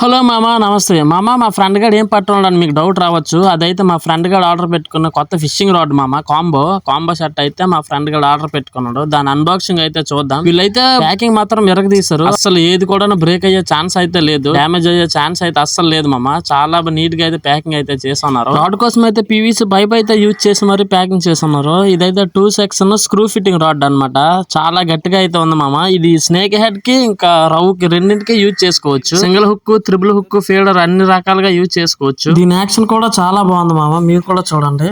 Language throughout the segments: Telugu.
హలో మామ నమస్తే. మామ మా ఫ్రెండ్ గారు ఏం పట్టుకున్నాడని మీకు డౌట్ రావచ్చు. అదైతే మా ఫ్రెండ్ గారు ఆర్డర్ పెట్టుకున్న కొత్త ఫిషింగ్ రాడ్ మామ కాంబో కాంబో సెట్ అయితే మా ఫ్రెండ్ గారు ఆర్డర్ పెట్టుకున్నాడు. దాని అన్బాక్సింగ్ అయితే చూద్దాం. వీళ్ళైతే ప్యాకింగ్ మాత్రం ఎరగదీశారు అసలు ఏది కూడా బ్రేక్ అయ్యే ఛాన్స్ అయితే లేదు. డ్యామేజ్ అయ్యే ఛాన్స్ అయితే అస్సలు లేదు మామ. చాలా నీట్గా అయితే ప్యాకింగ్ అయితే చేస్తున్నారు. రాడ్ కోసం అయితే పీవీసీ పైప్ అయితే యూజ్ చేసి మరి ప్యాకింగ్ చేస్తున్నారు. ఇదైతే two section screw fitting rod అన్నమాట. చాలా గట్టిగా అయితే ఉంది మామ. ఇది స్నేక్ హెడ్కి ఇంకా రవ్కి రెండింటికి యూజ్ చేసుకోవచ్చు. Single hook triple hook feeder అన్ని రకాలుగా యూజ్ చేసుకోవచ్చు. దీని యాక్షన్ కూడా చాలా బాగుంది మామ. మీరు కూడా చూడండి.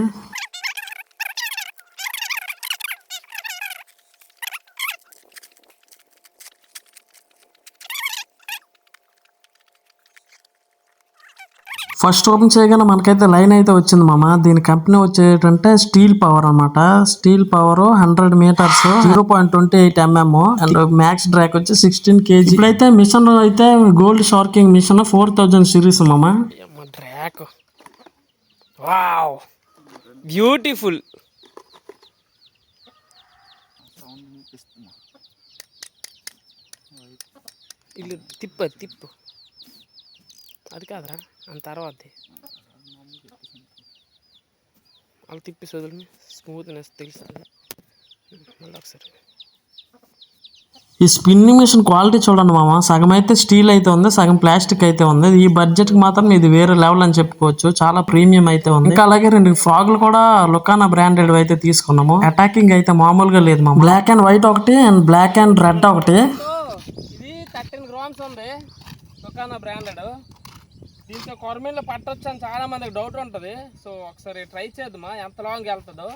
ఫస్ట్ ఓపెన్ చేయగానే మనకైతే లైన్ అయితే వచ్చింది మామ. దీని కంపెనీ వచ్చేటంటే స్టీల్ పవర్ అన్నమాట. Steel power hundred metres zero point twenty eight mm. And max drag వచ్చి సిక్స్టీన్ కేజీ. ఇప్పుడైతే మిషన్ అయితే gold sharking machine four thousand series మామ. డ్రాక్. వావ్. బ్యూటిఫుల్. ఇల్లు తిప్ప తిప్పు. అది కాదురా అంత తర్వాత. వాళ్ళు తిప్పి వదిలి స్మూత్నెస్ తెలుస్తుంది. మళ్ళీ ఒకసారి. ఈ స్పిన్నింగ్ మిషన్ క్వాలిటీ చూడండి మామ సగం అయితే స్టీల్ అయితే ఉంది సగం ప్లాస్టిక్ అయితే ఉంది. ఈ బడ్జెట్కి మాత్రం ఇది వేరే లెవెల్ అని చెప్పుకోవచ్చు చాలా ప్రీమియం అయితే ఉంది. ఇంకా అలాగే రెండు ఫ్రాగ్లు కూడా లుకానా బ్రాండెడ్ అయితే తీసుకున్నాము. అటాకింగ్ అయితే మామూలుగా లేదు మామ. బ్లాక్ అండ్ వైట్ ఒకటి అండ్ బ్లాక్ అండ్ రెడ్ ఒకటి. ఇది థర్టీన్ గ్రామ్స్ ఉంది దుకాణ బ్రాండెడ్. దీంతో కొరమీళ్ళు పట్టొచ్చు అని చాలా మందికి డౌట్ ఉంటుంది. సో ఒకసారి ట్రై చేద్దామా? ఎంత లాంగ్ వెళ్తుందో?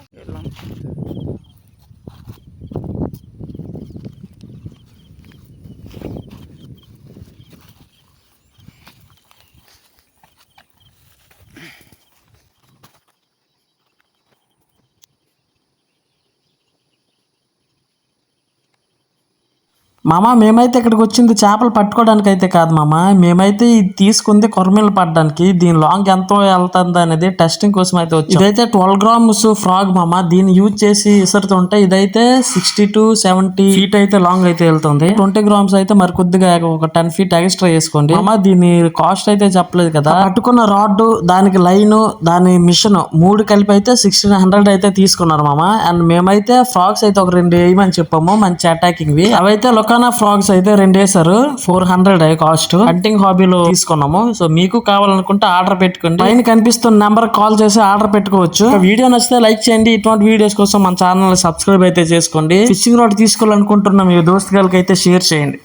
మామ మేమైతే ఇక్కడికి వచ్చింది చేపలు పట్టుకోవడానికి అయితే కాదు మామ. మేమైతే ఇది తీసుకుంది కొరమీలు పడడానికి. దీని లాంగ్ ఎంతో వెళ్తుంది అనేది టెస్టింగ్ కోసం అయితే వచ్చి. ఇదైతే ట్వెల్వ్ గ్రామ్స్ ఫ్రాగ్ మామ. దీన్ని యూజ్ చేసి ఇసురుతుంటే ఇదైతే సిక్స్టీ టు సెవెంటీ ఫీట్ అయితే లాంగ్ అయితే వెళ్తుంది. ట్వంటీ గ్రామ్స్ అయితే మరి కొద్దిగా ఒక టెన్ ఫీట్ ఎక్స్ట్రా వేసుకోండి. మామ దీని కాస్ట్ అయితే చెప్పలేదు కదా. పట్టుకున్న రాడ్ దానికి లైన్ దాని మిషన్ మూడు కలిపి అయితే సిక్స్టీన్ హండ్రెడ్ అయితే తీసుకున్నారు మామ. అండ్ మేమైతే ఫ్రాగ్స్ అయితే ఒక రెండు వేయమని చెప్పాము. మంచి అటాకింగ్ వి. అవైతే లొకానా ఫ్రాగ్స్ అయితే రెండు వేసారు ఫోర్ హండ్రెడ్ కాస్ట్ హంటింగ్ హాబీలో తీసుకున్నాము. సో మీకు కావాలనుకుంటే ఆర్డర్ పెట్టుకోండి. పైన కనిపిస్తున్న నెంబర్ కాల్ చేసి ఆర్డర్ పెట్టుకోవచ్చు. వీడియో నచ్చితే లైక్ చేయండి. ఇటువంటి వీడియోస్ కోసం మన ఛానల్ సబ్స్క్రైబ్ అయితే చేసుకోండి. ఫిషింగ్ రోడ్ తీసుకోవాలనుకుంటున్న మీ దోస్తు గారికి అయితే షేర్ చేయండి.